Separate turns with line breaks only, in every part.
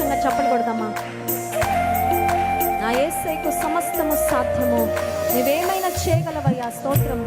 సంతోషంగా చెప్పలు కొడదామా నా ఏసైకు సమస్తము సాధ్యము. నువ్వేమైనా చేయగలవయ్యా?
స్తోత్రము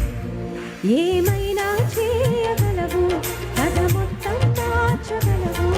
ఏమైనా చేయగలవు? కథ మొత్తం మార్చగలవు.